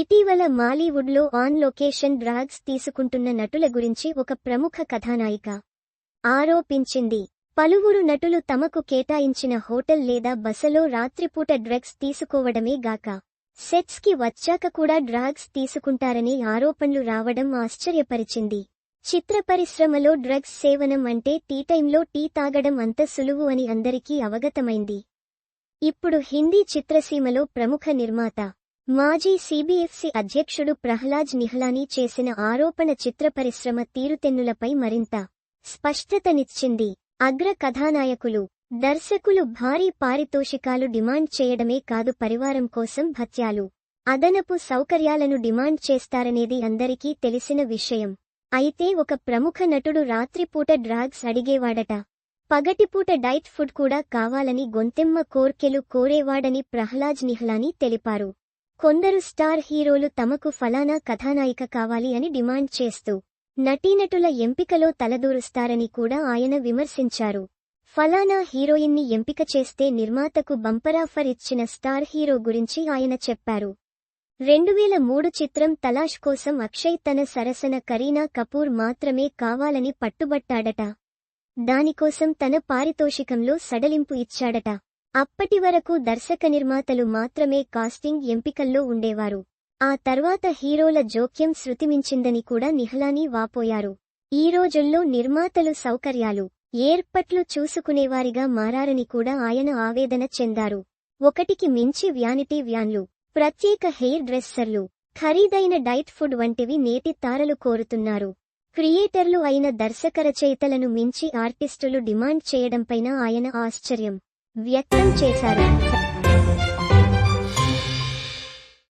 ఇటీవల మాలీవుడ్లో on location drags తీసుకుంటున్న నటుల గురించి ఒక ప్రముఖ కథానాయిక ఆరోపించింది. పలువురు నటులు తమకు కేటాయించిన హోటల్ లేదా బసలో రాత్రిపూట డ్రగ్స్ తీసుకోవడమే గాక సెట్స్కి వచ్చాక కూడా డ్రాగ్స్ తీసుకుంటారనే ఆరోపణలు రావడం ఆశ్చర్యపరిచింది. చిత్ర పరిశ్రమలో డ్రగ్స్ సేవనం అంటే టీ టైంలో టీ తాగడం అంత సులువు అని అందరికీ అవగతమైంది. ఇప్పుడు హిందీ చిత్రసీమలో ప్రముఖ నిర్మాత మాజీ సీబీఎఫ్సీ అధ్యక్షుడు ప్రహ్లాజ్ నిహ్లానీ చేసిన ఆరోపణ చిత్ర పరిశ్రమ తీరుతెన్నులపై మరింత స్పష్టతనిచ్చింది అగ్ర కథానాయకులు దర్శకులు భారీ పారితోషికాలు డిమాండ్ చేయడమే కాదు పరివారం కోసం భత్యాలు అదనపు సౌకర్యాలను డిమాండ్ చేస్తారనేది అందరికీ తెలిసిన విషయం. అయితే ఒక ప్రముఖ నటుడు రాత్రిపూట డ్రాగ్స్ అడిగేవాడట. పగటిపూట డైట్ ఫుడ్ కూడా కావాలని గొంతెమ్మ కోర్కెలు కోరేవాడని ప్రహ్లాజ్ నిహ్లానీ తెలిపారు. కొందరు స్టార్ హీరోలు తమకు ఫలానా కథానాయిక కావాలి అని డిమాండ్ చేస్తూ నటీనటుల ఎంపికలో తలదూరుస్తారని కూడా ఆయన విమర్శించారు. ఫలానా హీరోయిన్ని ఎంపిక చేస్తే నిర్మాతకు బంపరాఫర్ ఇచ్చిన స్టార్ హీరో గురించి ఆయన చెప్పారు. రెండువేల మూడు చిత్రం తలాష్ కోసం అక్షయ్ తన సరసన కరీనా కపూర్ మాత్రమే కావాలని పట్టుబట్టాడట. దానికోసం తన పారితోషికంలో సడలింపు ఇచ్చాడట. అప్పటి వరకు దర్శక నిర్మాతలు మాత్రమే కాస్టింగ్ ఎంపికల్లో ఉండేవారు. ఆ తర్వాత హీరోల జోక్యం శృతిమించిందని కూడా నిహ్లానీ వాపోయారు. ఈ రోజుల్లో నిర్మాతలు సౌకర్యాలు ఏర్పట్లు చూసుకునేవారిగా మారారని కూడా ఆయన ఆవేదన చెందారు. ఒకటికి మించి వ్యానిటీ వ్యాన్లు ప్రత్యేక హెయిర్ డ్రెస్సర్లు ఖరీదైన డైట్ ఫుడ్ వంటివి నేటి తారలు కోరుతున్నారు. క్రియేటర్లు అయిన దర్శకరచయితలను మించి ఆర్టిస్టులు డిమాండ్ చేయడంపైన ఆయన ఆశ్చర్యం. వ్యక్తం చేశారు.